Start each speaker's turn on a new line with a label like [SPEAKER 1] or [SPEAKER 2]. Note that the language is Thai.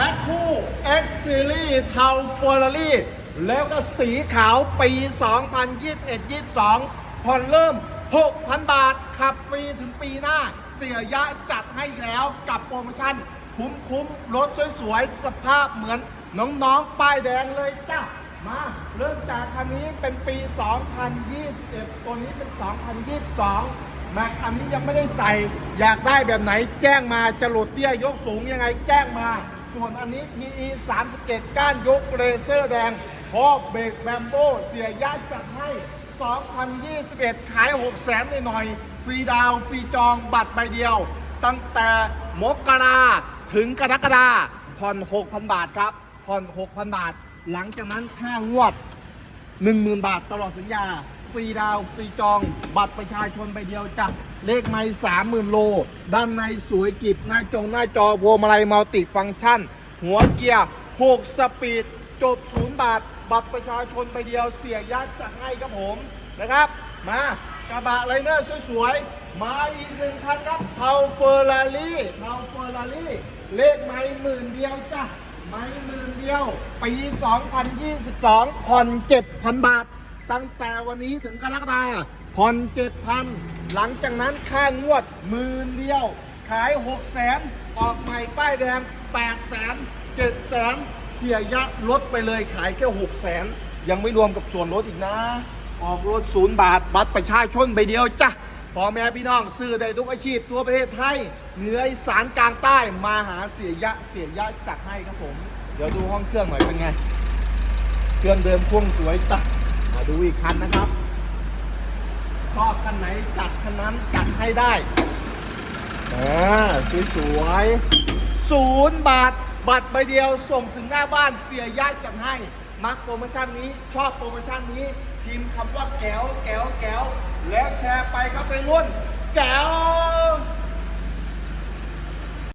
[SPEAKER 1] แพ็คคู่ X Series เทาฟอร์รารี่แล้วก็สีขาวปี 2021-22 ผ่อนเริ่ม 6,000 บาท ขับฟรีถึงปีหน้า เสียยะจัดให้แล้วกับโปรโมชั่น คุ้มๆรถสวยๆ สภาพเหมือนน้องๆ ป้ายแดงเลยจ้ะมาเริ่มจากคันนี้เป็นปี 2021 ตัวนี้เป็น 2022 แม็กอันนี้ยังไม่ได้ใส่ อยากได้แบบไหนแจ้งมาจะโหลดเตี้ยยกสูงยังไงแจ้งมา ส่วนอันนี้ TE 37 ก้านยกเรเซอร์แดงครอบเบรกแบมโบเสียยาจัดให้ 2021 ขาย 6 0แสนหน่อยฟรีดาวฟรีจองบัตรใบเดียว ตั้งแต่มกราถึงกรกฎาผ่อน 6,000 บาทครับ ผ่อน 6,000 บาท หลังจากนั้นค่างวด 10,000 บาทตลอดสัญญา ฟรีดาวฟรีจอง บัตรประชาชนใบเดียวจ้ะเลขไม่30,000โล ด้านในสวยกิบหน้าจงหน้าจอพวงมาลัยมัลติฟังก์ชัน หัวเกียร์6สปีด จบ0บาท บัตรประชาชนใบเดียวเสียยัดจัดให้ครับผมนะครับ มากระบะไลเนอร์สวยๆ มาอีกหนึ่งคันครับเทาเฟอร์รารี่เทาเฟอร์รารี่เลขไม่หมื่นเดียวจ้ะไม่หมื่นเดียว ปี 2022ผ่อน7,000 บาท ตั้งแต่วันนี้ถึงกรกฎาผ่อน7,000หลังจากนั้นค่างวดหมื่นเดียว ขาย6แสนออกใหม่ป้ายแดง8แสน7แสนเสียยะลดไปเลยขายแค่6แสนยังไม่รวมกับส่วนลดอีกนะ ออกรถศูนย์บาท บัตรประชาชนใบเดียวจ้ะพ่อแม่พี่น้องซื้อได้ทุกอาชีพทั่วประเทศไทย เหนืออีสานกลางใต้มาหาเสียยะเสียยะจัดให้ครับผม เดี๋ยวดูห้องเครื่องหน่อยเป็นไง เครื่องเดิมพ่วงสวยจ้ะ ดูอีกคันนะครับ ชอบคันไหนจัดคันนั้นจัดให้ได้อ่าสวยๆศูนย์บาท บัตรใบเดียวส่งถึงหน้าบ้านเสียยะจัดให้มักโปรโมชั่นนี้ ชอบโปรโมชั่นนี้พิมพ์คำว่าแก้วแก้วแก้วแล้วแชร์ไปครับไปรุ่นแก้ว